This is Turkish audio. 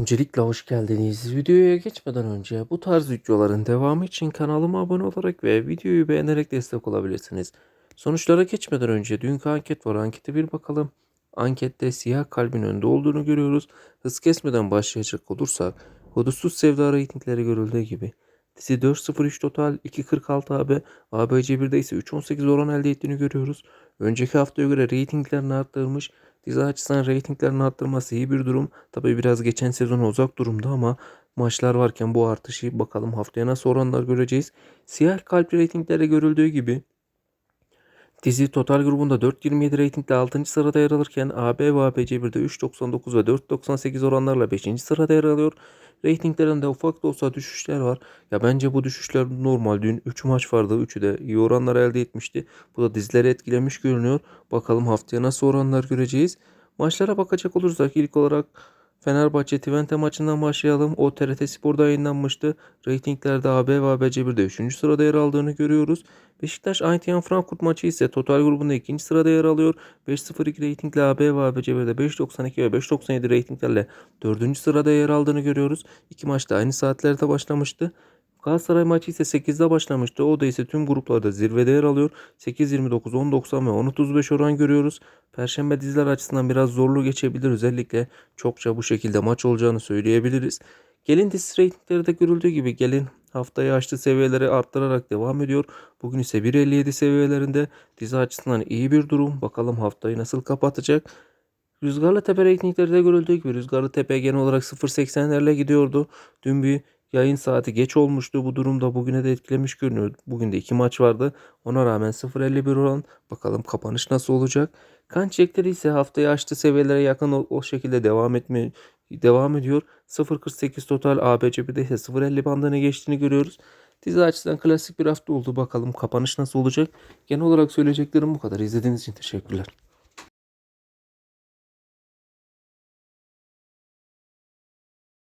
Öncelikle hoş geldiniz. Videoya geçmeden önce bu tarz videoların devamı için kanalıma abone olarak ve videoyu beğenerek destek olabilirsiniz. Sonuçlara geçmeden önce dünkü anket var. Ankete bir bakalım. Ankette siyah kalbin önde olduğunu görüyoruz. Hız kesmeden başlayacak olursak Hudutsuz Sevda reytingleri görüldüğü gibi. Dizi 4.03 total 2.46 AB, ABC1'de ise 3.18 oran elde ettiğini görüyoruz. Önceki haftaya göre reytinglerini arttırmış. Dizi açısından reytinglerini arttırması iyi bir durum. Tabii biraz geçen sezona uzak durumda ama maçlar varken bu artışı bakalım haftaya nasıl oranlar göreceğiz. Siyah kalp reytingleri görüldüğü gibi Dizi total grubunda 4.27 reytingle 6. sırada yer alırken AB ve ABC1'de 3.99 ve 4.98 oranlarla 5. sırada yer alıyor. Reytinglerinde ufak da olsa düşüşler var. Ya bence bu düşüşler normal. Dün 3 maç vardı. 3'ü de iyi oranlar elde etmişti. Bu da dizileri etkilemiş görünüyor. Bakalım haftaya nasıl oranlar göreceğiz. Maçlara bakacak olursak ilk olarak Fenerbahçe Twente maçından başlayalım. O TRT Spor'da yayınlanmıştı. Reytinglerde AB ve ABC1'de 3. sırada yer aldığını görüyoruz. Beşiktaş Eintracht Frankfurt maçı ise total grubunda 2. sırada yer alıyor. 5.02 reytingle AB ve ABC1'de 5.92 ve 5.97 reytinglerle 4. sırada yer aldığını görüyoruz. İki maçta aynı saatlerde başlamıştı. Galatasaray maçı ise 8'de başlamıştı. O da ise tüm gruplarda zirvede yer alıyor. 8.29, 10.90 ve 10.35 oran görüyoruz. Perşembe diziler açısından biraz zorlu geçebilir. Özellikle çokça bu şekilde maç olacağını söyleyebiliriz. Gelin dizisi reytingleri de görüldüğü gibi gelin haftayı açtı seviyeleri arttırarak devam ediyor. Bugün ise 1.57 seviyelerinde dizi açısından iyi bir durum. Bakalım haftayı nasıl kapatacak. Rüzgarlı Tepe reytingleri de görüldüğü gibi Rüzgarlı Tepe genel olarak 0.80'lerle gidiyordu. Dün bir yayın saati geç olmuştu. Bu durumda bugüne de etkilemiş görünüyor. Bugün de iki maç vardı. Ona rağmen 0.51 oran. Bakalım kapanış nasıl olacak. Kan çekleri ise haftayı açtı seviyelere yakın o, o şekilde devam etme devam ediyor. 0.48 total ABC1'de ise 0.50 bandına geçtiğini görüyoruz. Dizi açısından klasik bir hafta oldu. Bakalım kapanış nasıl olacak. Genel olarak söyleyeceklerim bu kadar. İzlediğiniz için teşekkürler.